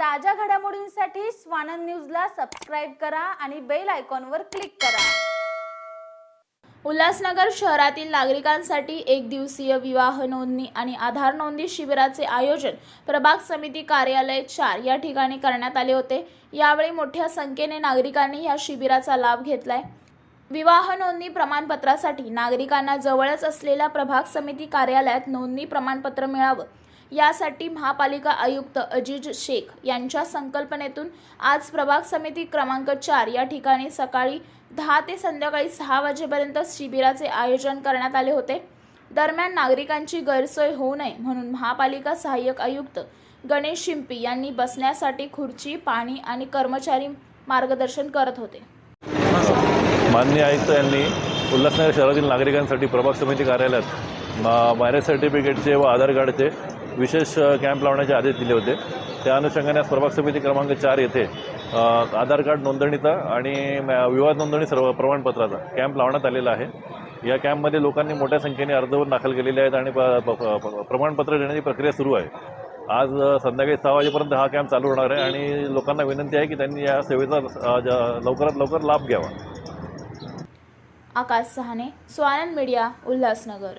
ताज्या घडामोडींसाठी स्वानंद न्यूजला सबस्क्राईब करा आणि बेल आयकॉनवर क्लिक करा. उल्हासनगर शहरातील नागरिकांसाठी एक दिवसीय विवाह नोंदणी आणि आधार नोंदणी शिबिराचे आयोजन प्रभाग समिती कार्यालय चार या ठिकाणी करण्यात आले होते. यावेळी मोठ्या संख्येने नागरिकांनी या शिबिराचा लाभ घेतलाय. विवाह नोंदणी प्रमाणपत्रासाठी नागरिकांना जवळच असलेल्या प्रभाग समिती कार्यालयात नोंदणी प्रमाणपत्र मिळावं. यासाठी महापालिका आयुक्त अजीज शेख यांच्या संकल्पनेतून आज प्रभाग समिती क्रमांक चार या ठिकाणी सकाळी दहा ते संध्याकाळी सहा वाजेपर्यंत शिबिराचे आयोजन करण्यात आले होते. दरम्यान नागरिकांची गैरसोय होऊ नये म्हणून महापालिका सहाय्यक आयुक्त गणेश शिंपी यांनी बसण्यासाठी खुर्ची पाणी आणि कर्मचारी मार्गदर्शन करत होते. माननीय आयुक्त यांनी उल्हासनगर शहरातील नागरिकांसाठी प्रभाग समिती कार्यालयात मॅरेज सर्टिफिकेटचे व आधार कार्डचे विशेष कॅम्प लावण्याचे आदेश दिले होते. त्या अनुषंगाने आज प्रभाग समिती क्रमांक चार येथे आधार कार्ड नोंदणीचा आणि विवाद नोंदणी सर्व प्रमाणपत्राचा कॅम्प लावण्यात आलेला आहे. या कॅम्पमध्ये लोकांनी मोठ्या संख्येने अर्जवर दाखल केलेले आहेत आणि प्रमाणपत्र देण्याची प्रक्रिया सुरू आहे. आज संध्याकाळी सहा वाजेपर्यंत हा कॅम्प चालू होणार आहे आणि लोकांना विनंती आहे की त्यांनी या सेवेचा लवकरात लवकर लाभ घ्यावा. आकाश सहाने स्वानंद मीडिया उल्हासनगर.